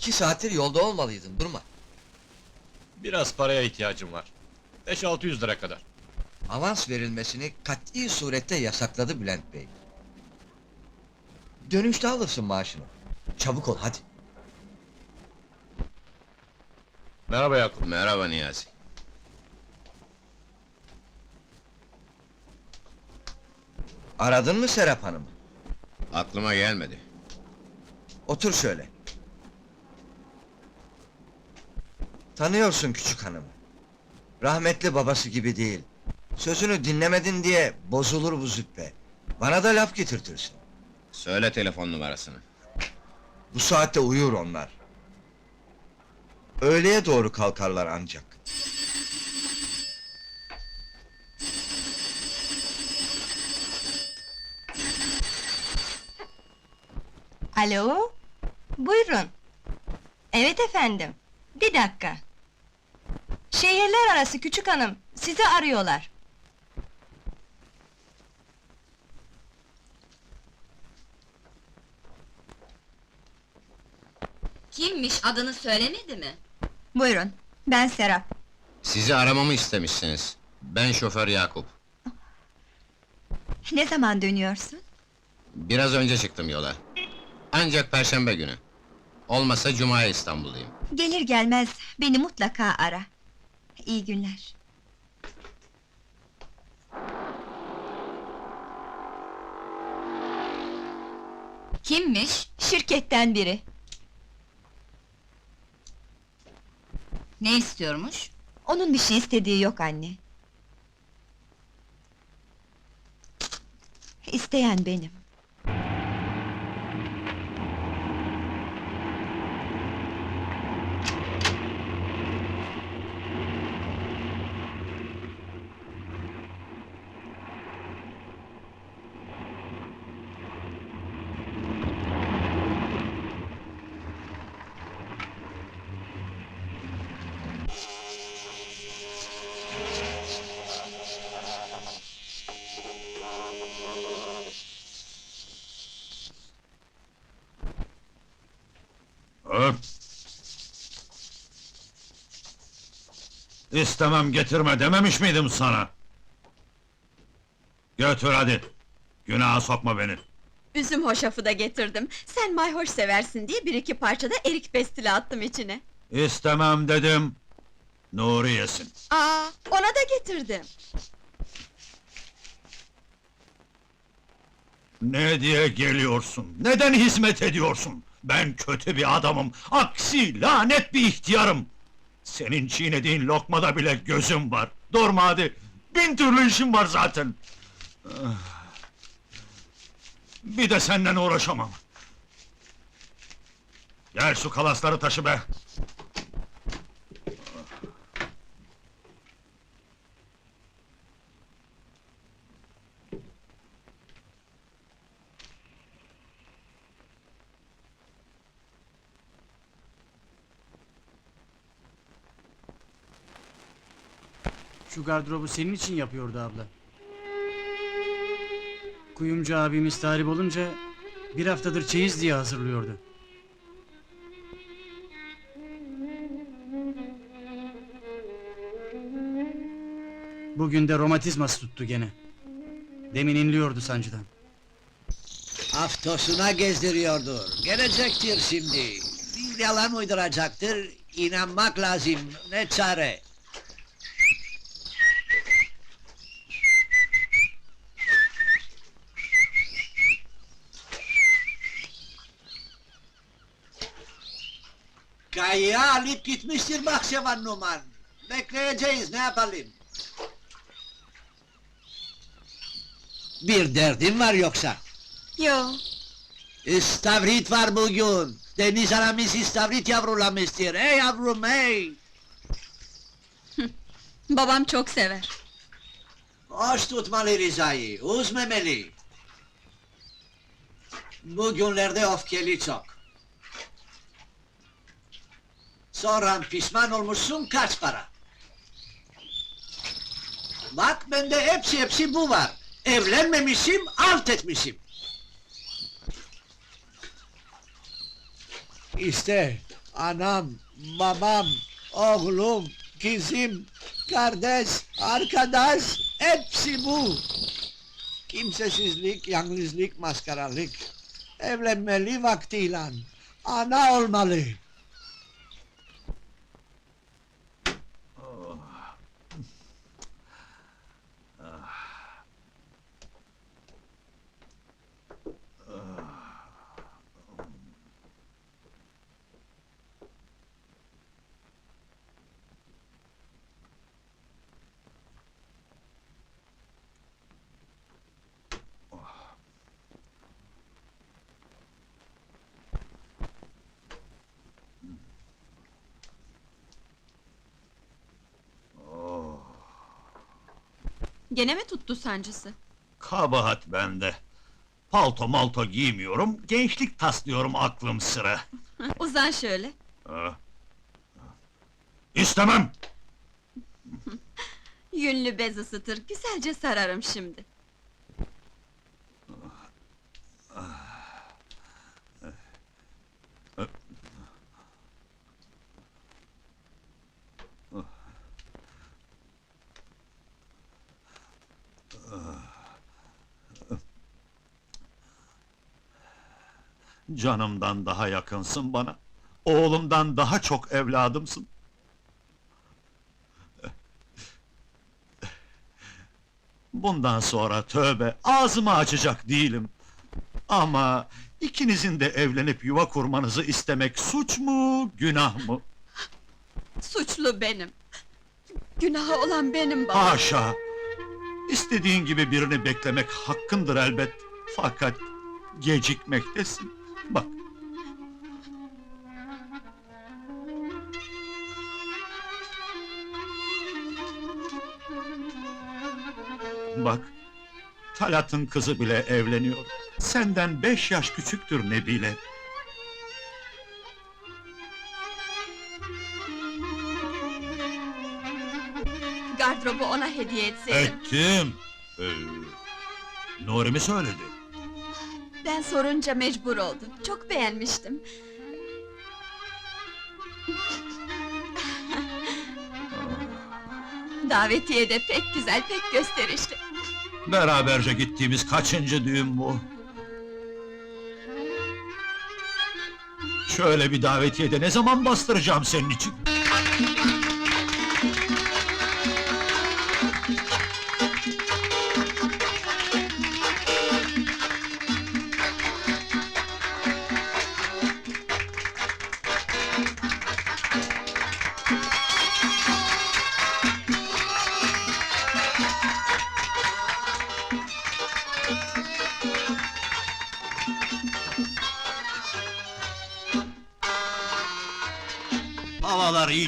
İki saattir yolda olmalıydın, durma. Biraz paraya ihtiyacım var. 5-600 lira kadar. Avans verilmesini kat'i surette yasakladı Bülent Bey. Dönüşte alırsın maaşını. Çabuk ol hadi. Merhaba Yakup. Merhaba Niyazi. Aradın mı Serap Hanım'ı? Aklıma gelmedi. Otur şöyle. Tanıyorsun küçük hanımı. Rahmetli babası gibi değil. Sözünü dinlemedin diye bozulur bu züppe. Bana da laf getirtirsin. Söyle telefon numarasını. Bu saatte uyur onlar. Öğleye doğru kalkarlar ancak. Alo? Buyurun. Evet efendim. Bir dakika. Şehirler arası küçük hanım, sizi arıyorlar. Kimmiş adını söylemedi mi? Buyurun, ben Serap. Sizi aramamı istemişsiniz. Ben şoför Yakup. Ne zaman dönüyorsun? Biraz önce çıktım yola. Ancak perşembe günü. Olmasa cumaya İstanbul'dayım. Gelir gelmez beni mutlaka ara. İyi günler. Kimmiş? Şirketten biri. Ne istiyormuş? Onun bir şey istediği yok anne. İsteyen benim. İstemem getirme dememiş miydim sana? Götür hadi! Günaha sokma beni! Üzüm hoşafı da getirdim. Sen mayhoş seversin diye bir iki parça da erik pestili attım içine. İstemem dedim! Nuri yesin! Aa, ona da getirdim. Ne diye geliyorsun? Neden hizmet ediyorsun? Ben kötü bir adamım, aksi lanet bir ihtiyarım! Senin çiğnediğin lokmada bile gözüm var! Durma hadi! Bin türlü işim var zaten! Ah. Bir de senden uğraşamam! Gel şu kalasları taşı be! Şu gardırobu senin için yapıyordu abla. Kuyumcu abimiz talip olunca bir haftadır çeyiz diye hazırlıyordu. Bugün de romatizması tuttu gene. Demin inliyordu sancıdan. Haftosuna gezdiriyordur. Gelecektir şimdi. Bir yalan uyduracaktır. İnanmak lazım. Ne çare? Kayığı alıp gitmiştir Bahçevan Numan. Bekleyeceğiz, ne yapalım? Bir derdin var yoksa? Yo, İstavrit var bugün. Deniz anamız istavrit yavrulamıştır. Ey yavrum ey! babam çok sever. Hoş tutmalı Rıza'yı, üzmemeli. Bugünlerde öfkeli çok. Sonra pişman olmuşsun kaç para? Bak bende hepsi hepsi bu var. Evlenmemişim, alt etmişim. İşte Anam, babam, oğlum, kızım, kardeş, arkadaş, hepsi bu. Kimsesizlik, yalnızlık, maskaralık. Evlenmeli vaktiyle. Ana olmalı. Gene mi tuttu sancısı? Kabahat bende. Palto malto giymiyorum, gençlik taslıyorum aklım sıra. Uzan şöyle. Ha. İstemem! Yünlü bez ısıtır, güzelce sararım şimdi. Canımdan daha yakınsın bana. Oğlumdan daha çok evladımsın. Bundan sonra tövbe, ağzımı açacak değilim. Ama ikinizin de evlenip yuva kurmanızı istemek suç mu, günah mı? Suçlu benim. Günahı olan benim baba. Haşa! İstediğin gibi birini beklemek hakkındır elbet. Fakat gecikmektesin. Bak. Bak, Talat'ın kızı bile evleniyor. Senden beş yaş küçüktür Nebile. Hediye etseydim. Ettim. Ee, Nuri mi söyledi? Ben sorunca mecbur oldum. Çok beğenmiştim. Davetiye de pek güzel, pek gösterişli. Beraberce gittiğimiz kaçıncı düğün bu? Şöyle bir davetiye de ne zaman bastıracağım senin için?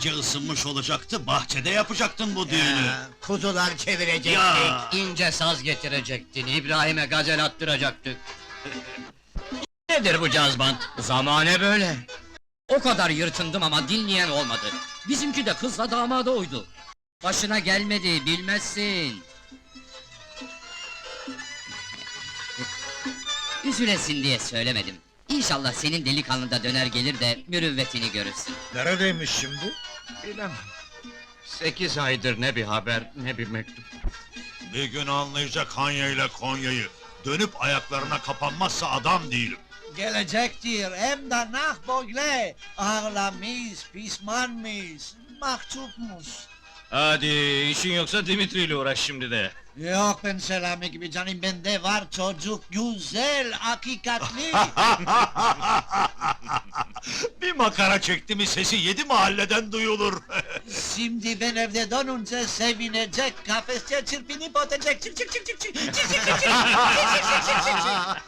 İyice ısınmış olacaktı, bahçede yapacaktın bu düğünü. Kuzular çevirecektik, Ya! ince saz getirecektin, İbrahim'e gazel attıracaktık. Nedir bu cazbant? Zamane böyle. O kadar yırtındım ama dinleyen olmadı. Bizimki de kızla damada uydu. Başına gelmedi, bilmezsin. Üzülesin diye söylemedim. İnşallah senin delikanlı da döner gelir de mürüvvetini görürsün. Neredeymiş şimdi? Bilemem. Sekiz aydır ne bir haber, ne bir mektup. Bir gün anlayacak Hanya ile Konya'yı. Dönüp ayaklarına kapanmazsa adam değilim. Gelecektir hem de nah böyle. Ağlamış, pişmanmış, mahcupmuş. Hadi, işin yoksa Dimitri ile uğraş şimdi de. Yok ben Selami gibi canım bende var çocuk güzel, hakikatli. bir makara çekti mi sesi yedi mahalleden duyulur. Şimdi ben evde dönünce sevinecek, kafeste çırpınıp ötecek. Çık çık çık çık çık çık çık çık çık çık çık çık çık.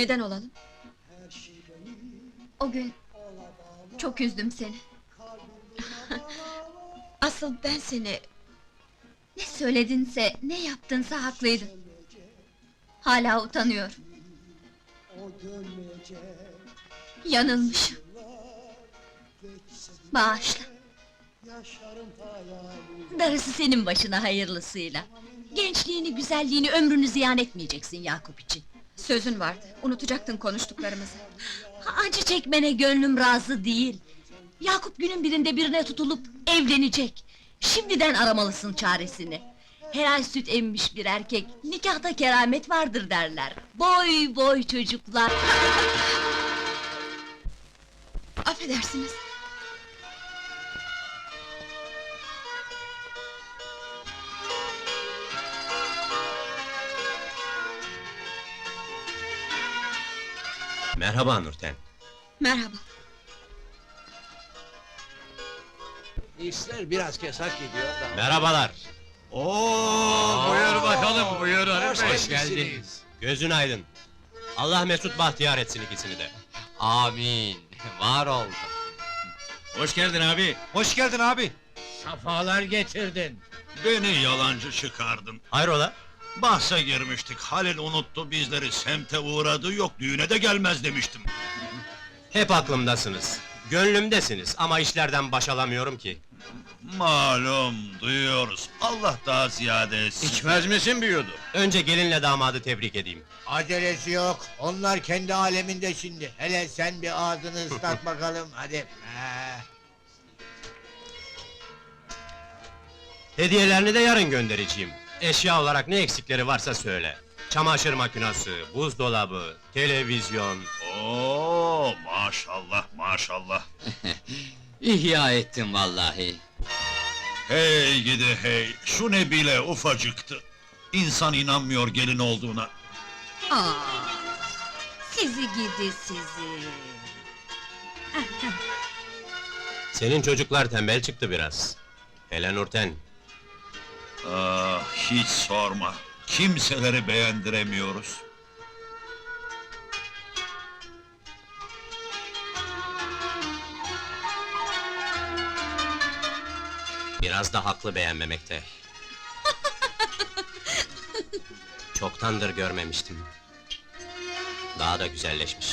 Neden olalım? O gün çok üzdüm seni. Asıl ben seni... Ne söyledinse, ne yaptınsa haklıydın. Hala utanıyorum. Yanılmışım. Bağışla. Darısı senin başına hayırlısıyla. Gençliğini, güzelliğini, ömrünü ziyan etmeyeceksin Yakup için. Sözün vardı, unutacaktın konuştuklarımızı. Acı çekmene gönlüm razı değil. Yakup günün birinde birine tutulup evlenecek. Şimdiden aramalısın çaresini. Her ay süt emmiş bir erkek, nikahta keramet vardır derler. Boy boy çocuklar. Affedersiniz. Merhaba Nurten. Merhaba. İşler biraz kesat gidiyor da. Merhabalar. Oo, buyur bakalım, buyur Hoş Hoş geldiniz. Gözün aydın. Allah mesut bahtiyar etsin ikisini de. Amin. Var ol. Hoş geldin abi. Hoş geldin abi. Safalar getirdin. Beni yalancı çıkardın. Hayrola? Bahse girmiştik. Halil unuttu bizleri. Semte uğradı yok düğüne de gelmez demiştim. Hep aklımdasınız. Gönlümdesiniz ama işlerden baş alamıyorum ki. Malum duyuyoruz. Allah daha ziyade etsin. İçmez misin yudum? Önce gelinle damadı tebrik edeyim. Acelesi yok. Onlar kendi aleminde şimdi. Hele sen bir ağzını ıslat bakalım hadi. Hediyelerini de yarın göndereceğim. Eşya olarak ne eksikleri varsa söyle. Çamaşır makinesi, buzdolabı, televizyon... Oo, maşallah maşallah. İhya ettim vallahi. Hey gidi hey, şu ne bile ufacıktı. İnsan inanmıyor gelin olduğuna. Aa, sizi gidi sizi. Senin çocuklar tembel çıktı biraz. Hele Nurten. Ah, hiç sorma. Kimseleri beğendiremiyoruz. Biraz da haklı beğenmemekte. Çoktandır görmemiştim. Daha da güzelleşmiş.